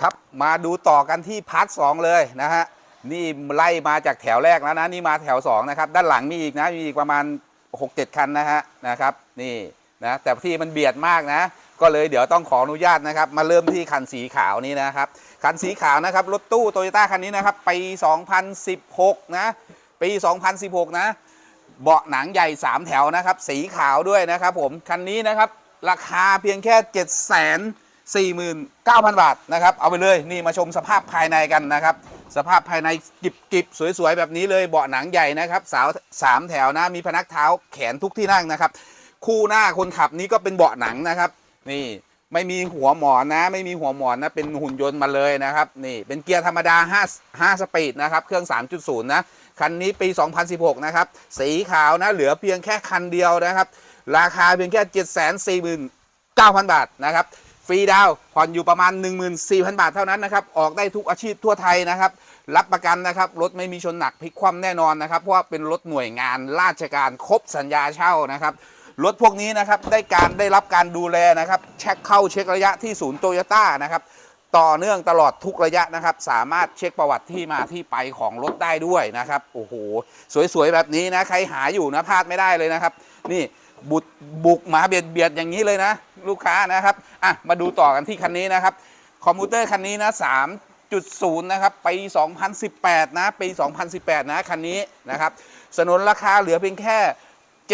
ครับมาดูต่อกันที่พาร์ทสองเลยนะฮะนี่ไล่มาจากแถวแรกแล้วนะนี่มาแถวสองนะครับด้านหลังมีอีกนะมีอีกประมาณ 6-7 คันนะฮะนะครับนี่นะแต่ที่มันเบียดมากนะ ก็เลยเดี๋ยวต้องขออนุญาตนะครับ มาเริ่มที่คันสีขาวนี้นะครับคันสีขาวนะครับรถตู้โตโยต้าคันนี้นะครับปี 2016 นะปี 2016 นะเบาะหนังใหญ่ 3 แถวนะครับ สีขาวด้วยนะครับผมคันนี้นะครับราคาเพียงแค่7 4 9 0 0 0 บาทนะครับ เอาไปเลยนี่มาชมสภาพภายในกันนะครับ สภาพภายในกิบกิบสวยๆ แบบนี้เลยเบาะหนังใหญ่นะครับสาวสามแถวนะมีพนักเท้าแขนทุกที่นั่งนะครับ คู่หน้าคนขับนี้ก็เป็นเบาะหนังนะครับ นี่ไม่มีหัวหมอนนะ ไม่มีหัวหมอนนะเป็นหุ่นยนต์มาเลยนะครับนี่เป็นเกียร์ธรรมดา5 5สปีดนะครับเครื่อง 3.0 นะคันนี้ปี 2016 นะครับ สีขาวนะ เหลือเพียงแค่คันเดียวนะครับ ราคาเพียงแค่ 749,000 บาทนะครับ ฟรีดาวผ่อนอยู่ประมาณ 14,000 บาทเท่านั้นนะครับ ออกได้ทุกอาชีพทั่วไทยนะครับ รับประกันนะครับ รถไม่มีชนหนักพลิกคว่ำแน่นอนนะครับ เพราะว่าเป็นรถหน่วยงานราชการครบสัญญาเช่านะครับ รถพวกนี้นะครับ ได้การได้รับการดูแลนะครับ เช็คเข้าเช็คระยะที่ศูนย์โตโยต้านะครับ ต่อเนื่องตลอดทุกระยะนะครับ สามารถเช็คประวัติที่มาที่ไปของรถได้ด้วยนะครับ โอ้โห สวยๆแบบนี้นะ ใครหาอยู่นะพลาดไม่ได้เลยนะครับ นี่ บุกบุกมาเบียดเบียดอย่างนี้เลยนะ ลูกค้านะครับอะมาดูต่อกันที่คันนี้นะครับ คอมพิวเตอร์คันนี้นะ3.0 นะครับปี 2018 นะปี 2018 นะคันนี้นะครับสนนราคาเหลือเพียงแค่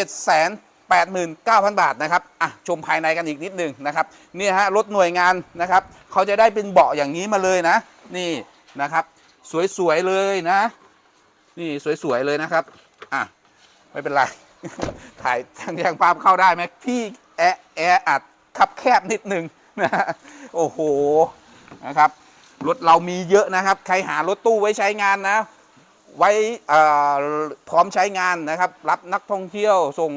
789,000 บาทนะครับอะชมภายในกันอีกนิดนึงนะครับนี่ฮะรถหน่วยงานนะครับเขาจะได้เป็นเบาะอย่างนี้มาเลยนะ นี่นะครับสวยๆเลยนะ นี่สวยๆเลยนะครับอะไม่เป็นไร ถ่ายทางยังภาพเข้าได้ไหมที่แอแออัดคับแคบนิดนึงนะฮะโอ้โหนะครับรถเรามีเยอะนะครับ ใครหารถตู้ไว้ใช้งานนะ ไว้พร้อมใช้งานนะครับ รับนักท่องเที่ยวส่ง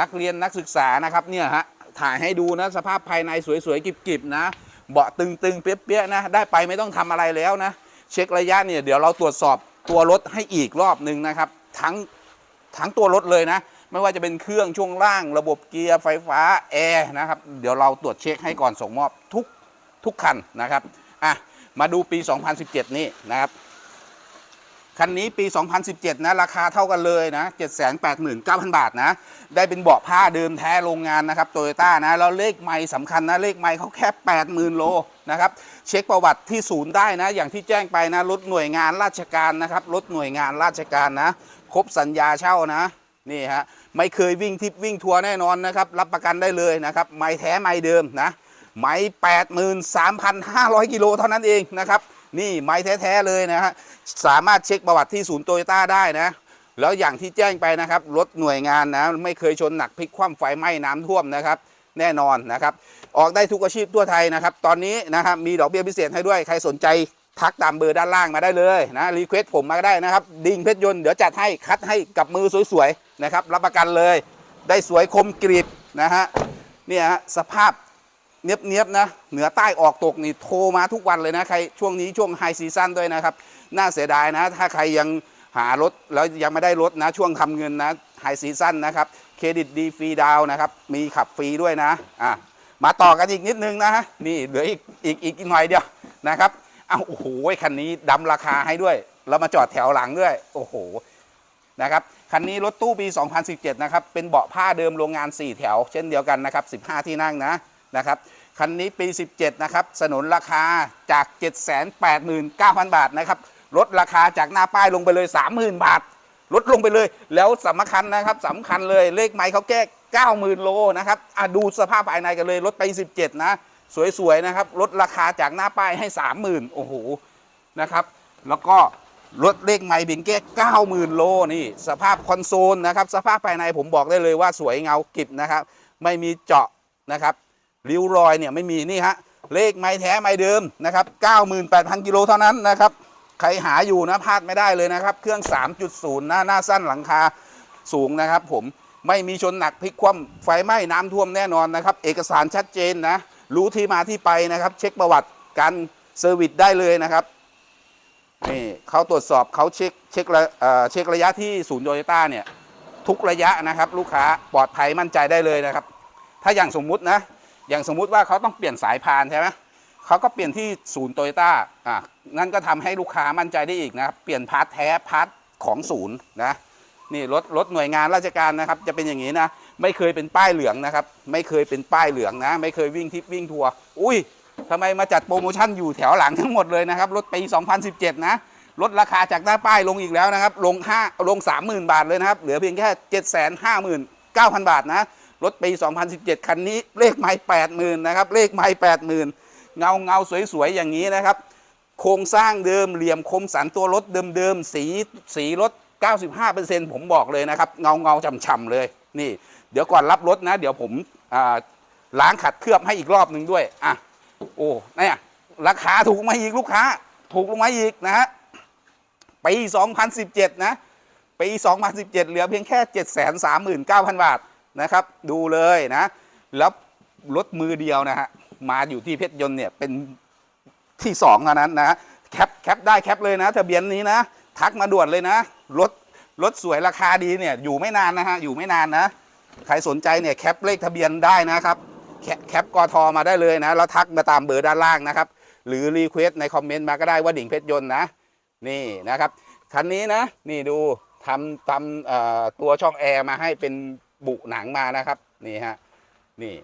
นักเรียนนักศึกษานะครับเนี่ยฮะถ่ายให้ดูนะสภาพภายในสวยๆกิบๆนะ เบาะตึงๆ เปี้ยๆนะ ได้ไปไม่ต้องทำอะไรแล้วนะ เช็คระยะเนี่ยเดี๋ยวเราตรวจสอบตัวรถให้อีกรอบหนึ่งนะครับ ทั้ง ทั้งตัวรถเลยนะ ไม่ว่าจะเป็นเครื่องช่วงล่าง ระบบเกียร์ไฟฟ้าแอร์นะครับ เดี๋ยวเราตรวจเช็คให้ก่อนส่งมอบทุกทุกคันนะครับอะมาดูปี 2017 นี่นะครับคันนี้ปี 2017 นะ ราคาเท่ากันเลยนะ 789,000 บาทนะ ได้เป็นเบาะผ้าเดิมแท้โรงงานนะครับโตโยต้านะ แล้วเลขไม่สำคัญนะ เลขไม่เขาแค่ 80,000 โลนะครับ เช็คประวัติที่ศูนย์ได้นะ อย่างที่แจ้งไปนะ รถหน่วยงานราชการนะครับ รถหน่วยงานราชการนะ ครบสัญญาเช่านะนี่ฮะไม่เคยวิ่งทิปวิ่งทัวร์แน่นอนนะครับ รับประกันได้เลยนะครับ ไม่แท้ไม่เดิมนะไม่83,500กิโลเท่านั้นเองนะครับ นี่ไม้แท้ๆเลยนะฮะสามารถเช็คประวัติที่ศูนย์โตโยต้าได้นะ แล้วอย่างที่แจ้งไปนะครับรถหน่วยงานนะไม่เคยชนหนักพลิกคว่ำไฟไหม้น้ำท่วมนะครับ แน่นอนนะครับ ออกได้ทุกอาชีพทั่วไทยนะครับ ตอนนี้นะครับมีดอกเบี้ยพิเศษให้ด้วยใครสนใจ ทักตามเบอร์ด้านล่างมาได้เลยนะรีเควสผมมาได้นะครับ ดิงเพชรยนต์เดี๋ยวจัดให้คัดให้กับมือสวยๆนะครับ รับประกันเลย ได้สวยคมกริบนะฮะเนี่ยฮะสภาพเนียบเนียบนะเหนือใต้ออกตกนี่โทรมาทุกวันเลยนะใครช่วงนี้ช่วงไฮซีซั่นด้วยนะครับ น่าเสียดายนะ ถ้าใครยังหารถแล้วยังไม่ได้รถนะ ช่วงทำเงินนะไฮซีซั่นนะครับเครดิตดีฟรีดาวน์นะครับ มีขับฟรีด้วยนะอะมาต่อกันอีกนิดนึงนะฮะนี่เหลืออีกอีกอีกหน่อยเดียวนะครับ อ้าวโอ้โหคันนี้ดำราคาให้ด้วย แล้วมาจอดแถวหลังด้วย โอ้โหนะครับคันนี้รถตู้ปี 2017 นะครับ เป็นเบาะผ้าเดิมโรงงาน 4 แถว เช่นเดียวกันนะครับ 15 ที่นั่งนะนะครับคันนี้ปี 17 นะครับ สนนราคาจาก 789,000 บาทนะครับลดราคาจากหน้าป้ายลงไปเลย 30,000 บาทลดลงไปเลย แล้วสำคัญนะครับสำคัญเลยเลขไม้เขาแก้ 90,000 โลนะครับอะดูสภาพภายในกันเลยลดไป 17 นะ สวยๆนะครับลดราคาจากหน้าป้ายให้ 30,000โอ้โหนะครับแล้วก็รถเลขไม้เพียงแค่90,000โลนี่สภาพคอนโซลนะครับสภาพภายในผมบอกได้เลยว่าสวยเงากิบนะครับไม่มีเจาะนะครับริ้วรอยเนี่ยไม่มีนี่ฮะเลขไม้แท้ไม้เดิมนะครับ98,000กิโลเท่านั้นนะครับใครหาอยู่นะพลาดไม่ได้เลยนะครับ เครื่อง 3.0นะหน้าสั้นหลังคาสูงนะครับ ผมไม่มีชนหนักพลิกคว่ำไฟไหม้น้ำท่วมแน่นอนนะครับ เอกสารชัดเจนนะ รู้ที่มาที่ไปนะครับ เช็คประวัติการเซอร์วิสได้เลยนะครับนี่เขาตรวจสอบเขาเช็คเช็คระเอ่อเช็คระยะที่ศูนย์โยต้าเนี่ยทุกระยะนะครับ ลูกค้าปลอดภัยมั่นใจได้เลยนะครับ ถ้าอย่างสมมุตินะอย่างสมมุติว่าเขาต้องเปลี่ยนสายพานใช่ไหมเขาก็เปลี่ยนที่ศูนย์โตโยต้าอะนั่นก็ทำให้ลูกค้ามั่นใจได้อีกนะครับเปลี่ยนพาร์ทแท้พาร์ทของศูนย์นะนี่รถรถหน่วยงานราชการนะครับ จะเป็นอย่างนี้นะ ไม่เคยเป็นป้ายเหลืองนะครับ ไม่เคยเป็นป้ายเหลืองนะ ไม่เคยวิ่งทิปวิ่งทัวร์อุ้ยทำไมมาจัดโปรโมชั่นอยู่แถวหลังทั้งหมดเลยนะครับรถปี 2017 นะลดราคาจากหน้าป้ายลงอีกแล้วนะครับ ลง5ลง 30,000 บาทเลยนะครับ เหลือเพียงแค่ 759,000 บาทนะ รถปี 2017 คันนี้เลขไม้80,000 นะครับ เลขไม้80,000 เงาเงาสวยๆ อย่างนี้นะครับ โครงสร้างเดิมเหลี่ยมคมสันตัวรถเดิมๆ สีสีรถ 95%ผมบอกเลยนะครับ เงาเงาๆช่ำๆเลยนี่ เดี๋ยวก่อนรับรถนะ เดี๋ยวผมล้างขัดเคลือบให้อีกรอบหนึ่งด้วยอะโอ้เนี่ยราคาถูกมาอีกลูกค้า ถูกลงมาอีกนะฮะปี2017 นะปี2017 เหลือเพียงแค่ 739,000 บาทนะครับ ดูเลยนะแล้วรถมือเดียวนะฮะมาอยู่ที่เพชรยนต์เนี่ยเป็นที่สองเท่านั้นนะแคปแคปได้แคปเลยนะทะเบียนนี้นะ ทักมาด่วนเลยนะรถรถสวยราคาดีเนี่ยอยู่ไม่นานนะฮะอยู่ไม่นานนะ ใครสนใจเนี่ยแคปเลขทะเบียนได้นะครับ แคปแคปกทมาได้เลยนะ แล้วทักมาตามเบอร์ด้านล่างนะครับ หรือรีเควสในคอมเมนต์มาก็ได้ว่าดิ่งเพชรยนต์นะ นี่นะครับ คันนี้นะ นี่ดูทำทำตัวช่องแอร์มาให้เป็นบุหนังมานะครับ นี่ฮะ นี่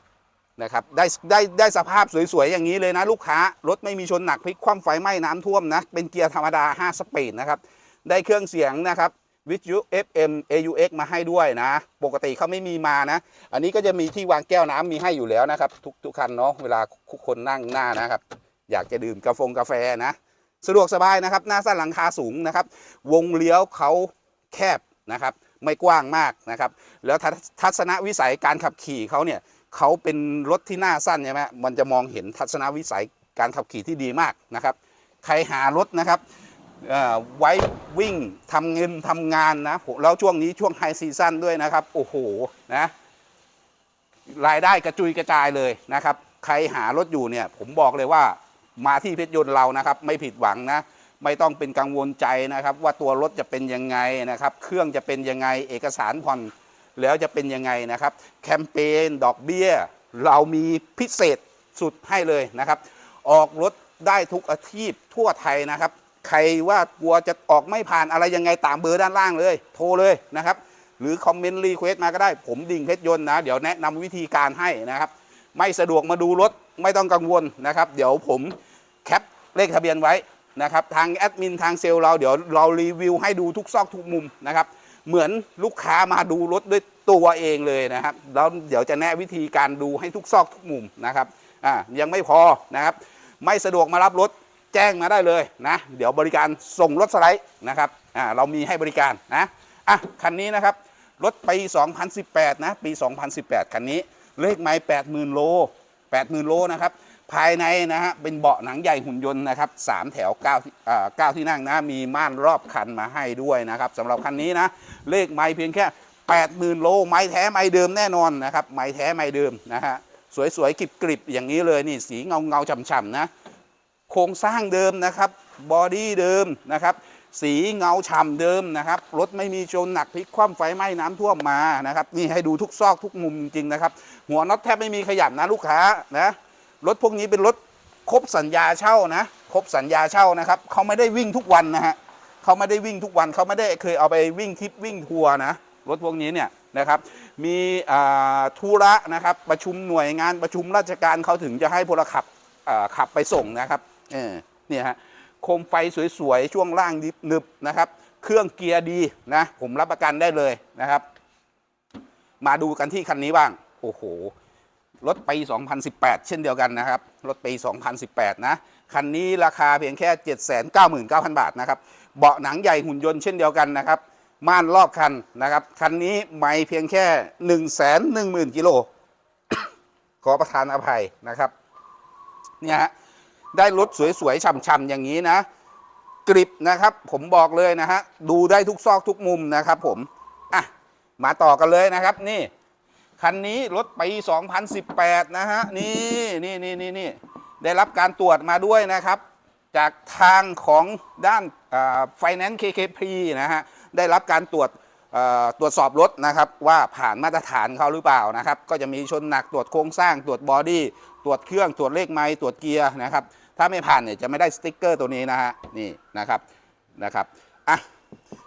นะครับ ได้ได้ได้สภาพสวยๆอย่างนี้เลยนะ ลูกค้ารถไม่มีชนหนักพลิกคว่ำไฟไหม้น้ำท่วมนะ เป็นเกียร์ธรรมดา 5 สปีดนะครับ ได้เครื่องเสียงนะครับ วิทยุ FM AUX มาให้ด้วยนะ ปกติเขาไม่มีมานะ อันนี้ก็จะมีที่วางแก้วน้ำมีให้อยู่แล้วนะครับ ทุกทุกคันเนาะเวลาทุกคนนั่งหน้านะครับ อยากจะดื่มกาแฟกาแฟนะ สะดวกสบายนะครับ หน้าสั้นหลังคาสูงนะครับ วงเลี้ยวเขาแคบนะครับ ไม่กว้างมากนะครับ แล้วทัศนวิสัยการขับขี่เขาเนี่ยเขาเป็นรถที่หน้าสั้นใช่ไหมมันจะมองเห็นทัศนวิสัยการขับขี่ที่ดีมากนะครับ ใครหารถนะครับ ไว้วิ่งทำเงินทำงานนะแล้วช่วงนี้ช่วงไฮซีซั่นด้วยนะครับ โอ้โหนะรายได้กระจุยกระจายเลยนะครับ ใครหารถอยู่เนี่ย ผมบอกเลยว่ามาที่เพชรยนต์เรานะครับ ไม่ผิดหวังนะไม่ต้องเป็นกังวลใจนะครับ ว่าตัวรถจะเป็นยังไงนะครับ เครื่องจะเป็นยังไงเอกสารผ่อนแล้วจะเป็นยังไงนะครับ แคมเปญดอกเบี้ย เรามีพิเศษสุดให้เลยนะครับ ออกรถได้ทุกอาชีพทั่วไทยนะครับ ใครว่ากลัวจะออกไม่ผ่านอะไรยังไงตามเบอร์ด้านล่างเลย โทรเลยนะครับ หรือคอมเมนต์รีเควสมาก็ได้ ผมดิ่งเพชรยนต์นะ เดี๋ยวแนะนำวิธีการให้นะครับ ไม่สะดวกมาดูรถไม่ต้องกังวลนะครับ เดี๋ยวผมแคปเลขทะเบียนไว้นะครับ ทางแอดมินทางเซลล์เราเดี๋ยวเรารีวิวให้ดูทุกซอกทุกมุมนะครับ เหมือนลูกค้ามาดูรถด้วยตัวเองเลยนะครับ แล้วเดี๋ยวจะแนะวิธีการดูให้ทุกซอกทุกมุมนะครับ อ่า ยังไม่พอนะครับ ไม่สะดวกมารับรถ แจ้งมาได้เลยนะ เดี๋ยวบริการส่งรถสไลด์นะครับอ่าเรามีให้บริการนะอะคันนี้นะครับรถปี 2018 นะ ปี 2018 คันนี้ เลขไม้80,000 โล 80,000 โลนะครับ ภายในนะฮะ เป็นเบาะหนังใหญ่หุ่นยนต์นะครับ3แถว9อ่า9ที่นั่งนะ มีม่านรอบคันมาให้ด้วยนะครับสำหรับคันนี้นะ เลขไม้เพียงแค่ 80,000 โล ไม้แท้ไม้เดิมแน่นอนนะครับ ไม้แท้ไม้เดิมนะฮะ สวยๆกริบๆอย่างนี้เลยนี่ สีเงาเงาๆฉ่ำๆนะ โครงสร้างเดิมนะครับบอดี้เดิมนะครับ สีเงาฉ่ำเดิมนะครับรถไม่มีชนหนักพลิกคว่ำไฟไหม้น้ำท่วมมานะครับนี่ให้ดูทุกซอกทุกมุมจริงๆนะครับ หัวน็อตแทบไม่มีขยับนะลูกค้านะรถพวกนี้เป็นรถครบสัญญาเช่านะครบสัญญาเช่านะครับเขาไม่ได้วิ่งทุกวันนะฮะเขาไม่ได้วิ่งทุกวันเขาไม่ได้เคยเอาไปวิ่งทริปวิ่งทัวร์นะรถพวกนี้เนี่ยนะครับมีธุระนะครับประชุมหน่วยงานประชุมราชการเขาถึงจะให้พลขับขับไปส่งนะครับ เออเนี่ยฮะโคมไฟสวยๆ ช่วงล่างนึบนะครับ เครื่องเกียร์ดีนะ ผมรับประกันได้เลยนะครับ มาดูกันที่คันนี้บ้าง โอ้โห รถปี 2018 เช่นเดียวกันนะครับ รถปี 2018 นะ คันนี้ราคาเพียงแค่ 799,000 บาทนะครับ เบาะหนังใหญ่หุ่นยนต์เช่นเดียวกันนะครับ ม่านรอบคันนะครับ คันนี้ไม่เพียงแค่ 110,000กิโล ขอประทานอภัยนะครับ เนี่ยฮะ ได้รถสวยๆฉ่ำๆอย่างนี้นะกริบนะครับ ผมบอกเลยนะฮะดูได้ทุกซอกทุกมุมนะครับผมอะมาต่อกันเลยนะครับนี่คันนี้รถปี 2018 นะฮะนี่นี่นี่นี่นี่ได้รับการตรวจมาด้วยนะครับ จากทางของด้านไฟแนนซ์ KKP นะฮะได้รับการตรวจตรวจสอบรถนะครับว่าผ่านมาตรฐานเขาหรือเปล่านะครับ ก็จะมีชนหนักตรวจโครงสร้างตรวจบอดี้ตรวจเครื่องตรวจเลขไม้ตรวจเกียร์นะครับ ถ้าไม่ผ่านเนี่ยจะไม่ได้สติ๊กเกอร์ตัวนี้นะฮะนี่นะครับนะครับอะ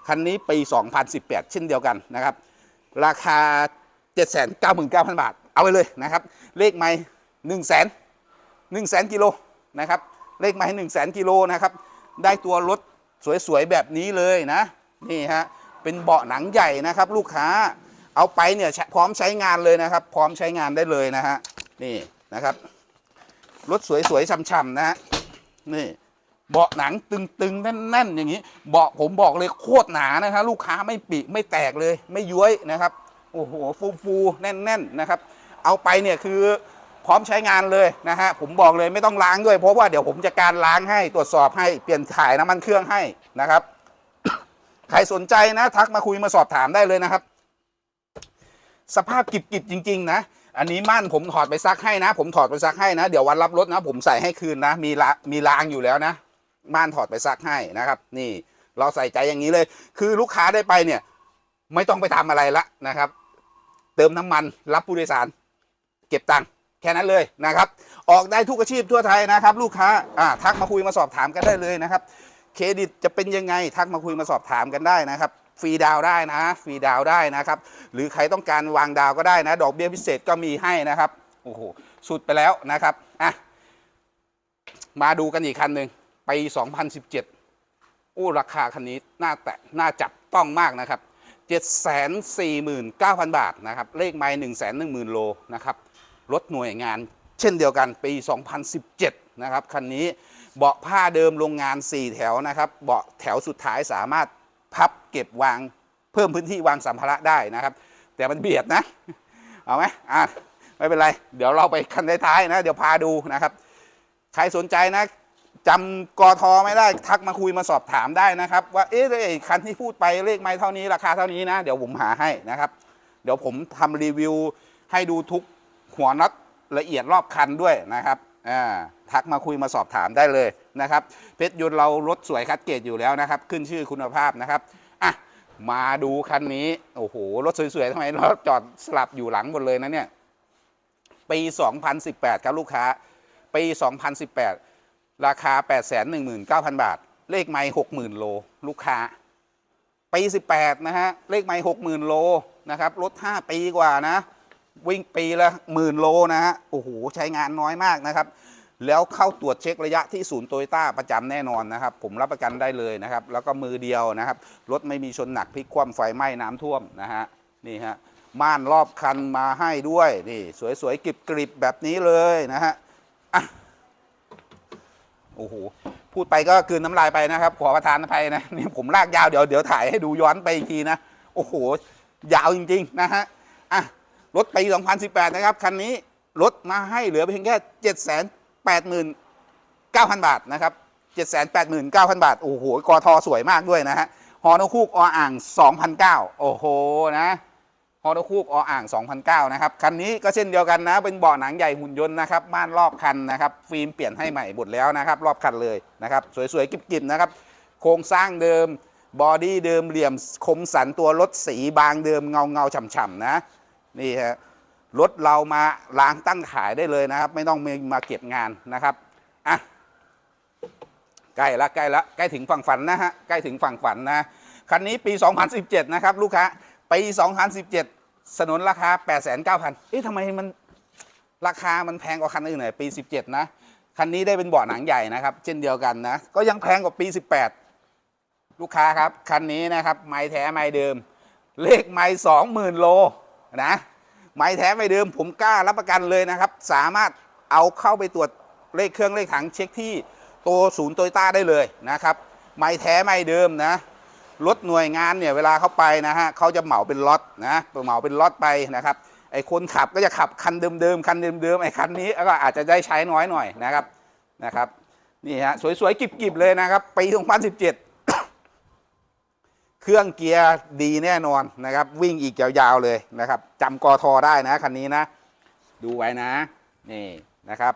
คันนี้ปี 2018 เช่นเดียวกันนะครับ ราคา 799,000 บาท เอาไปเลยนะครับ เลขไม้1 0 0 0 0 1 0 0 0 0กิโลนะครับเลขไม้1 0 0 0 0กิโลนะครับได้ตัวรถสวยๆแบบนี้เลยนะนี่ฮะเป็นเบาะหนังใหญ่นะครับ ลูกค้าเอาไปเนี่ยพร้อมใช้งานเลยนะครับ พร้อมใช้งานได้เลยนะฮะนี่นะครับ รถสวยๆช่ำๆนะฮะนี่เบาะหนังตึงๆแน่นๆ อย่างนี้เบาะผมบอกเลยโคตรหนานะครับลูกค้าไม่ปีไม่แตกเลยไม่ย้วยนะครับโอ้โหฟูๆแน่นๆนะครับ เอาไปเนี่ยคือพร้อมใช้งานเลยนะฮะผมบอกเลยไม่ต้องล้างด้วย เพราะว่าเดี๋ยวผมจะการล้างให้ตรวจสอบให้เปลี่ยนถ่ายน้ำมันเครื่องให้นะครับ ใครสนใจนะ ทักมาคุยมาสอบถามได้เลยนะครับ สภาพกิบๆจริง ๆ นะ อันนี้ม่านผมถอดไปซักให้นะ ผมถอดไปซักให้นะ เดี๋ยววันรับรถนะ ผมใส่ให้คืนนะ มีละมีรางอยู่แล้วนะ ม่านถอดไปซักให้นะครับ นี่เราใส่ใจอย่างนี้เลย คือลูกค้าได้ไปเนี่ย ไม่ต้องไปทำอะไรละนะครับ เติมน้ำมันรับผู้โดยสาร เก็บตังค์แค่นั้นเลยนะครับ ออกได้ทุกอาชีพทั่วไทยนะครับ ลูกค้าอ่าทักมาคุยมาสอบถามกันได้เลยนะครับ เครดิตจะเป็นยังไงทักมาคุยมาสอบถามกันได้นะครับ ฟรีดาวได้นะ ฟรีดาวได้นะครับ หรือใครต้องการวางดาวก็ได้นะ ดอกเบี้ยพิเศษก็มีให้นะครับ โอ้โห สุดไปแล้วนะครับ อะ มาดูกันอีกคันหนึ่งปี2017 อู้ราคาคันนี้น่าแตะน่าจับต้องมากนะครับ 749,000 บาทนะครับ เลขไม้110,000 โลนะครับ รถหน่วยงานเช่นเดียวกันปี 2017 นะครับ คันนี้เบาะผ้าเดิมโรงงาน 4 แถวนะครับ เบาะแถวสุดท้ายสามารถ พับเก็บวางเพิ่มพื้นที่วางสัมภาระได้นะครับ แต่มันเบียดนะ เอาไหมอะไม่เป็นไร เดี๋ยวเราไปคันท้ายๆนะ เดี๋ยวพาดูนะครับ ใครสนใจนะจำกทไม่ได้ทักมาคุยมาสอบถามได้นะครับ ว่าเอ๊ะไอ้คันที่พูดไปเลขไม้เท่านี้ราคาเท่านี้นะ เดี๋ยวผมหาให้นะครับ เดี๋ยวผมทำรีวิวให้ดูทุกหัวน็อตละเอียดรอบคันด้วยนะครับ ทักมาคุยมาสอบถามได้เลยนะครับเพชรยนต์เรารถสวยคัดเกรดอยู่แล้วนะครับ ขึ้นชื่อคุณภาพนะครับอะมาดูคันนี้ โอ้โห รถสวยๆทำไมรถจอดสลับอยู่หลังหมดเลยนะเนี่ย ปี 2018 ครับลูกค้า ปี 2018 ราคา 819,000 บาท เลขไม่60,000 โล ลูกค้า ปี 18 นะฮะ เลขไม่60,000 โล นะครับ รถ 5 ปีกว่านะ วิ่งปีละหมื่นโลนะฮะโอ้โหใช้งานน้อยมากนะครับ แล้วเข้าตรวจเช็คระยะที่ศูนย์โตโยต้าประจำแน่นอนนะครับ ผมรับประกันได้เลยนะครับ แล้วก็มือเดียวนะครับรถไม่มีชนหนักพลิกคว่ำไฟไหม้น้ำท่วมนะฮะนี่ฮะม่านรอบคันมาให้ด้วยนี่สวยๆกริบๆแบบนี้เลยนะฮะอะโอ้โหพูดไปก็คืนน้ำลายไปนะครับ ขอประทานอภัยนะนี่ผมลากยาวเดี๋ยวเดี๋ยวถ่ายให้ดูย้อนไปอีกทีนะ โอ้โห ยาวจริง ๆ นะฮะอะ รถปี 2018 นะครับ คันนี้ลดมาให้เหลือเพียงแค่ 789,000 บาทนะครับ 789,000 บาท โอ้โห กอทอสวยมากด้วยนะฮะ ฮอนคูกออ่าง 2,009 โอ้โห นะ ฮอนคูกออ่าง 2,009 นะครับ คันนี้ก็เช่นเดียวกันนะ เป็นเบาะหนังใหญ่หุ่นยนต์นะครับม่านรอบคันนะครับ ฟิล์มเปลี่ยนให้ใหม่หมดแล้วนะครับ รอบคันเลยนะครับ สวยๆ กิบๆ นะครับ โครงสร้างเดิม บอดี้เดิม เหลี่ยมคมสันตัวรถสีบางเดิมเงาเงาฉ่ำๆ นะ นี่ฮะรถเรามาล้างตั้งขายได้เลยนะครับ ไม่ต้องมีมาเก็บงานนะครับอะใกล้ละใกล้ละใกล้ถึงฝั่งฝันนะฮะใกล้ถึงฝั่งฝันนะ คันนี้ปี 2017 นะครับ ลูกค้าปี 2017 สนนราคา 8,900เอ๊ะทำไมมันราคามันแพงกว่าคันอื่นหน่อยปี 17 นะ คันนี้ได้เป็นเบาะหนังใหญ่นะครับ เช่นเดียวกันนะ ก็ยังแพงกว่าปี 18 ลูกค้าครับ คันนี้นะครับ ไม้แท้ไม้เดิม เลขไม้20,000 โล นะไม้แท้ไม้เดิมผมกล้ารับประกันเลยนะครับ สามารถเอาเข้าไปตรวจเลขเครื่องเลขถังเช็คที่ตัวศูนย์โตโยต้าได้เลยนะครับ ไม้แท้ไม้เดิมนะรถหน่วยงานเนี่ยเวลาเขาไปนะฮะเขาจะเหมาเป็นล็อตนะเหมาเป็นล็อตไปนะครับไอ้คนขับก็จะขับคันเดิมๆคันเดิมๆไอ้คันนี้ก็อาจจะได้ใช้น้อยหน่อยนะครับนะครับนี่ฮะสวยๆกิบๆเลยนะครับปี 2017 เครื่องเกียร์ดีแน่นอนนะครับ วิ่งอีกยาวๆเลยนะครับจำกอทอได้นะคันนี้นะ ดูไว้นะนี่นะครับ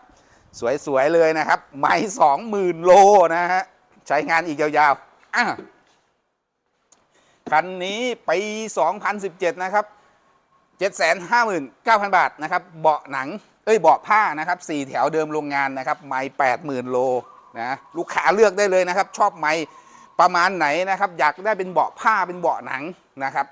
สวยๆเลยนะครับ ไม่สองหมื่นโลนะฮะใช้งานอีกยาวๆอะคันนี้ปี 2017 นะครับ 759,000 บาทนะครับ เบาะหนัง เอ้ย เบาะผ้านะครับสี่แถวเดิมโรงงานนะครับ ไม่ 80,000 โลนะ ลูกค้าเลือกได้เลยนะครับ ชอบไม่ ประมาณไหนนะครับ อยากได้เป็นเบาะผ้าเป็นเบาะหนังนะครับ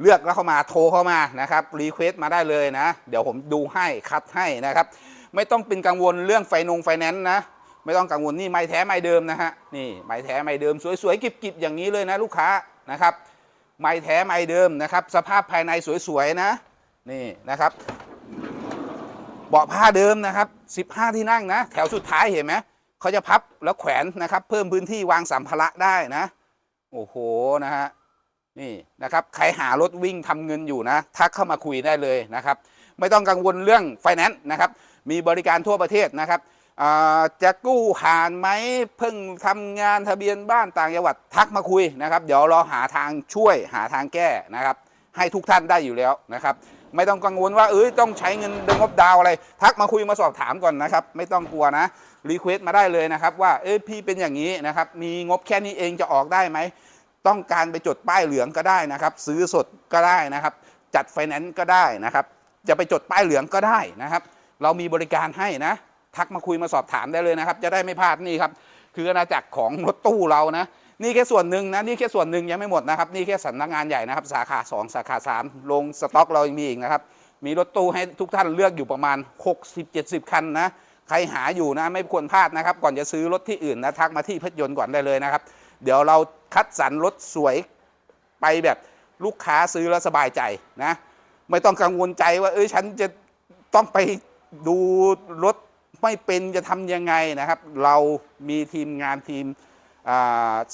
เลือกแล้วเข้ามาโทรเข้ามานะครับรีเควสต์มาได้เลยนะ เดี๋ยวผมดูให้คัดให้นะครับ ไม่ต้องเป็นกังวลเรื่องไฟนงไฟแนนซ์นะไม่ต้องกังวลนี่ไม้แท้ไม้เดิมนะฮะนี่ไม้แท้ไม้เดิมสวยๆกิบๆอย่างนี้เลยนะลูกค้านะครับไม้แท้ไม้เดิมนะครับ สภาพภายในสวยๆนะนี่นะครับ เบาะผ้าเดิมนะครับ 15 ที่นั่งนะ แถวสุดท้ายเห็นไหม เขาจะพับแล้วแขวนนะครับ เพิ่มพื้นที่วางสัมภาระได้นะ โอ้โหนะฮะนี่นะครับใครหารถวิ่งทำเงินอยู่นะ ทักเข้ามาคุยได้เลยนะครับ ไม่ต้องกังวลเรื่องไฟแนนซ์นะครับ มีบริการทั่วประเทศนะครับจะกู้ผ่านไหมเพิ่งทำงานทะเบียนบ้านต่างจังหวัดทักมาคุยนะครับ เดี๋ยวเราหาทางช่วยหาทางแก้นะครับ ให้ทุกท่านได้อยู่แล้วนะครับ ไม่ต้องกังวลว่าเอ้ยต้องใช้เงินเดือนงบดาวอะไร ทักมาคุยมาสอบถามก่อนนะครับ ไม่ต้องกลัวนะ รีเควสต์มาได้เลยนะครับว่าเอ้ยพี่เป็นอย่างนี้นะครับมีงบแค่นี้เองจะออกได้ไหมต้องการไปจดป้ายเหลืองก็ได้นะครับ ซื้อสดก็ได้นะครับ จัดไฟแนนซ์ก็ได้นะครับ จะไปจดป้ายเหลืองก็ได้นะครับ เรามีบริการให้นะ ทักมาคุยมาสอบถามได้เลยนะครับ จะได้ไม่พลาดนี่ครับ คืออาณาจักรของรถตู้เรานะ นี่แค่ส่วนหนึ่งนะนี่แค่ส่วนหนึ่งยังไม่หมดนะครับ นี่แค่สำนักงานใหญ่นะครับ สาขา 2 สาขา 3 ลงสต็อกเรายังมีอีกนะครับ มีรถตู้ให้ทุกท่านเลือกอยู่ประมาณ 60-70 คันนะ ใครหาอยู่นะไม่ควรพลาดนะครับ ก่อนจะซื้อรถที่อื่นนะทักมาที่เพชรยนต์ก่อนได้เลยนะครับ เดี๋ยวเราคัดสรรรถสวยไปแบบลูกค้าซื้อแล้วสบายใจนะ ไม่ต้องกังวลใจว่า เอ้ยฉันจะต้องไปดูรถไม่เป็นจะทำยังไงนะครับ เรามีทีมงานทีม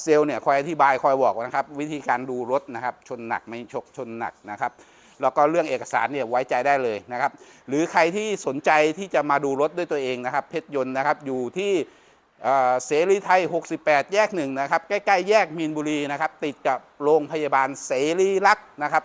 เซลล์เนี่ยคอยอธิบายคอยบอกนะครับ วิธีการดูรถนะครับ ชนหนักไม่ชกชนหนักนะครับ แล้วก็เรื่องเอกสารเนี่ยไว้ใจได้เลยนะครับ หรือใครที่สนใจที่จะมาดูรถด้วยตัวเองนะครับ เพชรยนต์นะครับอยู่ที่เสรีไทย 68 แยกหนึ่งนะครับ ใกล้ ๆ แยกมีนบุรีนะครับ ติดกับโรงพยาบาลเสรีรักษ์นะครับ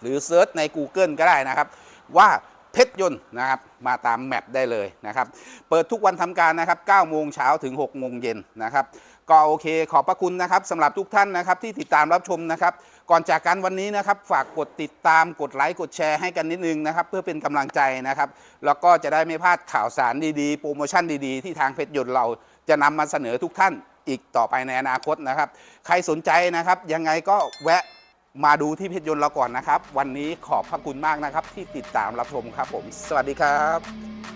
หรือเซิร์ชใน Google ก็ได้นะครับ ว่าเพชรยนต์นะครับมาตามแมปได้เลยนะครับ เปิดทุกวันทำการนะครับ9โมงเช้าถึง 6 โมงเย็นนะครับ ก็โอเคขอบพระคุณนะครับสำหรับทุกท่านนะครับที่ติดตามรับชมนะครับ ก่อนจากกันวันนี้นะครับฝากกดติดตามกดไลค์กดแชร์ให้กันนิดนึงนะครับเพื่อเป็นกำลังใจนะครับ แล้วก็จะได้ไม่พลาดข่าวสารดีๆ โปรโมชั่นดีๆ ที่ทางเพชรยนต์เราจะนำมาเสนอทุกท่านอีกต่อไปในอนาคตนะครับ ใครสนใจนะครับยังไงก็แวะมาดูที่เพชรยนต์เราก่อนนะครับ วันนี้ขอบพระคุณมากนะครับที่ติดตามรับชมครับผม สวัสดีครับ